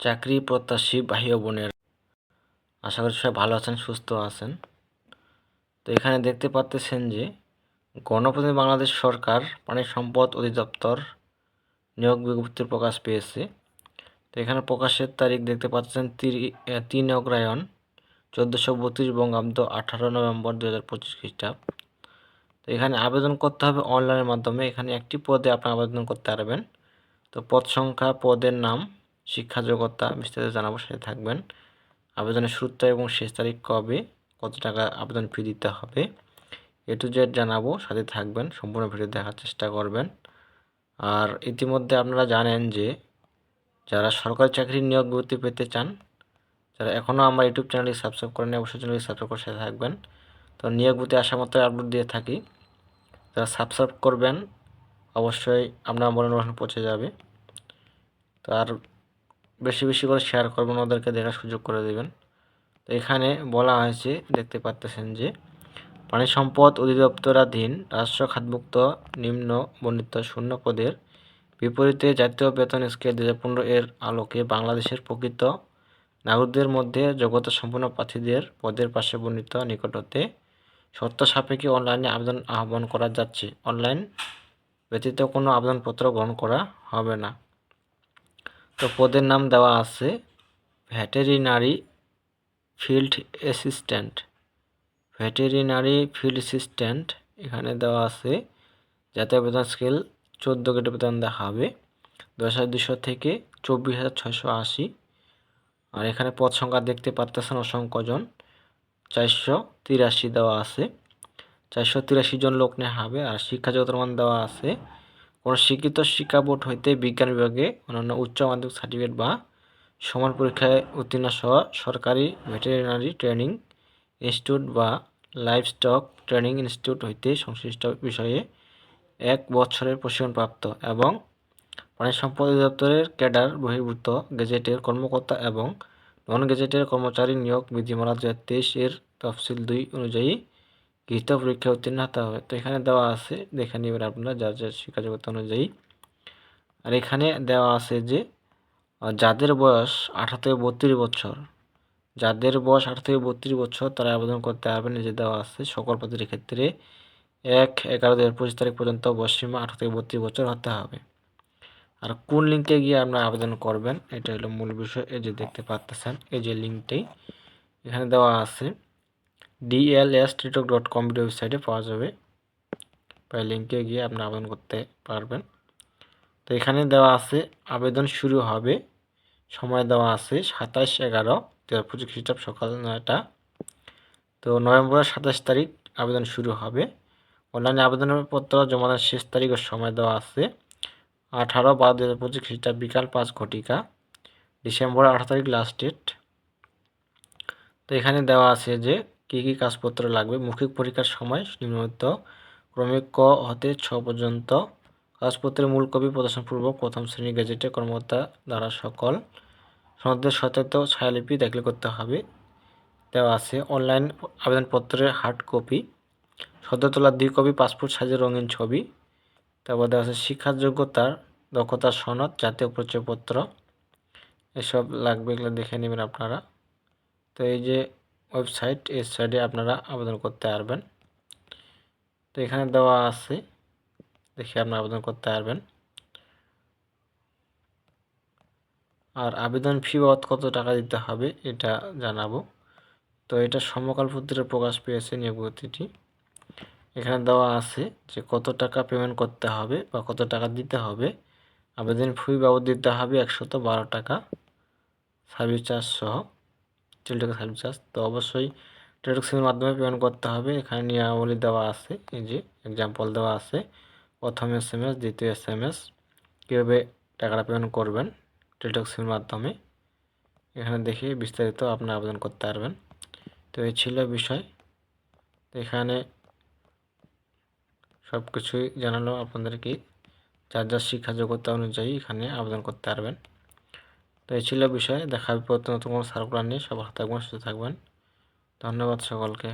চাকরি প্রত্যাশী ভাই বোনের। আশা করি সবাই ভালো আছেন, সুস্থ আছেন। তো এখানে দেখতে পাচ্তেছেন যে, গণপ্রতিনিধি বাংলাদেশ সরকার পানি সম্পদ অধিদপ্তর নিয়োগ বিজ্ঞপ্তি প্রকাশ পেয়েছে। তো এখানে প্রকাশের তারিখ দেখতে পাচ্ছেন তিন অগ্রায়ণ চোদ্দোশো বত্রিশ বঙ্গাব্দ আঠারো নভেম্বর দু হাজার পঁচিশ খ্রিস্টাব্দ। তো এখানে আবেদন করতে হবে অনলাইনের মাধ্যমে। এখানে একটি পদে আপনি আবেদন করতে পারবেন। তো পদ সংখ্যা, পদের নাম শিক্ষা যোগ্যতা বিস্তারিত জানাব, সাথে থাকবেন। আবেদনের তারিখ এবং শেষ তারিখ কবে, কত টাকা আবেদন ফি দিতে হবে, এ টু জেড জানাব, সাথে থাকবেন, সম্পূর্ণ ভিডিও দেখার চেষ্টা করবেন। আর ইতিমধ্যে আপনারা জানেন যে, যারা সরকারি চাকরির নিয়োগ বিজ্ঞপ্তি পেতে চান, যারা এখনও আমার ইউটিউব চ্যানেলটি সাবস্ক্রাইব করেন অবশ্যই চ্যানেলটি সাবস্ক্রাইব করে সাথে থাকবেন। তো নিয়োগ বিজ্ঞপ্তি আসা মাত্র আপলোড দিয়ে থাকি, যারা সাবস্ক্রাইব করবেন, অবশ্যই আপনার মনে পৌঁছে যাবে। তো আর বেশি বেশি করে শেয়ার করবেন, ওদেরকে দেখার সুযোগ করে দেবেন। তো এখানে বলা হয়েছে, দেখতে পাচ্তেছেন যে, পানি সম্পদ অধিদপ্তরাধীন রাষ্ট্র খাতভুক্ত নিম্ন বর্ণিত শূন্য পদের বিপরীতে জাতীয় বেতন স্কেল দু হাজার পনেরো এর আলোকে বাংলাদেশের প্রকৃত নাগরিকদের মধ্যে যোগ্যতা সম্পন্ন প্রার্থীদের পদের পাশে বর্ণিত নিকট হতে শর্ত সাপেক্ষে অনলাইনে আবেদন আহ্বান করা যাচ্ছে। অনলাইন ব্যতীত কোনো আবেদনপত্র গ্রহণ করা হবে না। তো পদের নাম দেওয়া আছে veterinary field assistant. Veterinary field assistant এখানে দেওয়া আছে জাতীয় বেতন স্কেল চোদ্দ কেটে বেতন দেওয়া হবে দশ হাজার দুশো থেকে চব্বিশ হাজার ছয়শো আশি। আর এখানে পদ সংখ্যা দেখতে পারতেছেন অসংখ্য জন। চারশো তিরাশি দেওয়া আছে। চারশো তিরাশি জন লোক নেওয়া হবে আর শিক্ষা জগতের মান দেওয়া আছে কোনো শিক্ষা বোর্ড হইতে বিজ্ঞান বিভাগে অন্যান্য উচ্চ মাধ্যমিক সার্টিফিকেট বা সমান পরীক্ষায় উত্তীর্ণ সহ সরকারি ভেটেরিনারি ট্রেনিং ইনস্টিটিউট বা লাইভস্টক ট্রেনিং ইনস্টিটিউট হইতে সংশ্লিষ্ট বিষয়ে এক বছরের প্রশিক্ষণপ্রাপ্ত এবং প্রাণী সম্পদ অধিদপ্তরের ক্যাডার বহির্ভূত গেজেটের কর্মকর্তা এবং নন গেজেটের কর্মচারী নিয়োগ বিধিমালা দু হাজার তেইশ এর তফসিল দুই অনুযায়ী গৃহীত পরীক্ষা উত্তীর্ণ হতে হবে। তো এখানে দেওয়া আছে, দেখে নেবেন আপনারা যার যার শিক্ষা যোগ্যতা অনুযায়ী। আর এখানে দেওয়া আছে যে যাদের বয়স আঠারো থেকে বত্রিশ বছর, যাদের বয়স আঠারো থেকে বত্রিশ বছর তারা আবেদন করতে পারবেন। যে দেওয়া আছে, সকল পদের ক্ষেত্রে এক, এগারো দু হাজার তারিখ পর্যন্ত বয়সীমা আঠারো থেকে বত্রিশ বছর হতে হবে। আর কোন লিঙ্কে গিয়ে আপনারা আবেদন করবেন, এটা হলো মূল বিষয়, এই যে দেখতে পাচ্তেছেন এই যে লিঙ্কটি, এখানে দেওয়া আছে। ডিএলএস টিটক ডট কম ওয়েবসাইটে পাওয়া যাবে। প্রায় লিঙ্কে গিয়ে আপনারা আবেদন করতে পারবেন। তো এখানে দেওয়া আছে, আবেদন শুরু হবে, সময় দেওয়া আছে সাতাশ এগারো দু হাজার পঁচিশ খ্রিস্টাব্দ সকাল নয়টা। তো নভেম্বরের সাতাশ তারিখ আবেদন শুরু হবে। অনলাইনে আবেদনপত্র জমা দেওয়ার শেষ তারিখ ও সময় দেওয়া আছে। আঠারো বারো দু হাজার পঁচিশ খ্রিস্টাব্দ বিকাল পাঁচ ঘটিকা ডিসেম্বর আঠারো তারিখ লাস্ট ডেট তো এখানে দেওয়া আছে যে কী কী কাগজপত্র লাগবে? মৌখিক পরীক্ষার সময় নিম্নলিখিত ক্রমিক ক হতে ছ পর্যন্ত কাগজপত্রের মূল কপি প্রদর্শনপূর্বক প্রথম শ্রেণি গেজেটে কর্মকর্তা দ্বারা সকল সনদের সত্যায়িত ছায়ালিপি দাখিল করতে হবে। দেওয়া আছে অনলাইন আবেদনপত্রের হার্ড কপি, সদ্য তোলা দুই কপি, পাসপোর্ট সাইজের রঙিন ছবি। তারপর দেওয়া আছে শিক্ষার যোগ্যতার দক্ষতার সনদ, জাতীয় পরিচয়পত্র। এসব লাগবে এগুলো দেখে নেবেন আপনারা। তো এই যে ওয়েবসাইট, এই সাইডে আপনারা আবেদন করতে পারবেন। তো এখানে দেওয়া আছে, দেখে আপনারা আবেদন করতে পারবেন। আর আবেদন ফি বাবদ কত টাকা দিতে হবে, এটা জানাব। তো এটা সমকাল পত্রিকা প্রকাশ পেয়েছে নিয়োগ বিজ্ঞপ্তিটি এখানে দেওয়া আছে যে কত টাকা পেমেন্ট করতে হবে বা কত টাকা দিতে হবে। আবেদন ফি বাবদ দিতে হবে একশত বারো টাকা, সার্ভিস চার্জ সহ। টেলিটক সার্ভিস চার্জ তো অবশ্যই টেলিটক সিমের মাধ্যমে পেমেন্ট করতে হবে। এখানে নিয়মাবলী দেওয়া আছে। এই যে এক্সাম্পল দেওয়া আছে। প্রথম এস এম এস দ্বিতীয় এস এম এস কীভাবে টাকাটা পেমেন্ট করবেন টেলিটক সিমের মাধ্যমে। এখানে দেখে বিস্তারিত আপনি আবেদন করতে পারবেন। তো এই ছিল বিষয়। এখানে সব কিছুই জানালো আপনাদেরকে। যার যার শিক্ষা যোগ্যতা অনুযায়ী এখানে আবেদন করতে পারবেন। তো এই ছিল বিষয়। দেখা হবে নতুন কোনো সার্কুলার নিয়ে সবার থাকবেন, সুস্থ থাকবেন। ধন্যবাদ সকলকে।